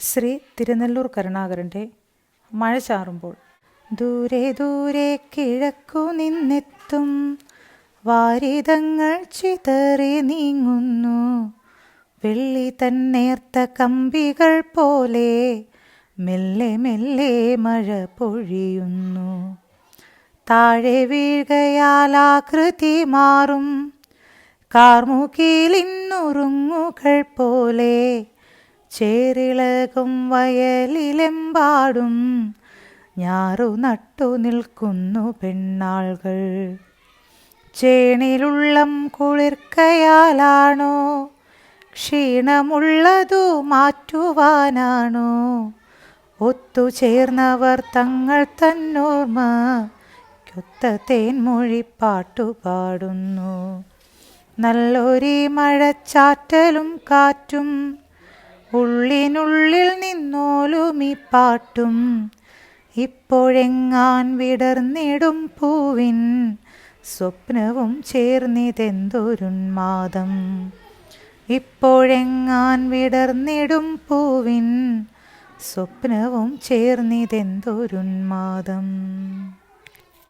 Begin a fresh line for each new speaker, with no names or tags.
ശ്രീ തിരുനെല്ലൂർ കരുണാകരന്റെ മഴ ചാറുമ്പോൾ. ദൂരെ ദൂരെ കിഴക്കു നിന്നെത്തും. വാരിതങ്ങൾ ചിതറി നീങ്ങുന്നു. വെള്ളി തന്നേർത്ത കമ്പികൾ പോലെ മെല്ലെ മെല്ലെ മഴ പൊഴിയുന്നു. താഴെ വീഴുകയാൽ ആകൃതി മാറും. കാർമുകിലിന്നുറുങ്ങുകൾ പോലെ ചേരിളകും വയലിലെമ്പാടും ഞാറു നട്ടു നിൽക്കുന്നു പെണ്ണാളുകൾ. ചേണിലുള്ളം കുളിർക്കയാലാണോ? ക്ഷീണമുള്ളതു മാറ്റുവാനാണോ? ഒത്തുചേർന്നവർ തങ്ങൾ തന്നോർമ്മ കൊത്ത തേൻമൊഴി പാട്ടുപാടുന്നു നല്ലൊരു മഴച്ചാറ്റലും കാറ്റും ഉള്ളിനുള്ളിൽ നിന്നോലും ഈ പാട്ടും ഇപ്പോഴെങ്ങാൻ വിടർന്നിടും പൂവിൻ സ്വപ്നവും ചേർന്നിതെന്തൊരുന്മാദം. ഇപ്പോഴെങ്ങാൻ വിടർന്നിടും പൂവിൻ സ്വപ്നവും ചേർന്നിതെന്തൊരുന്മാദം.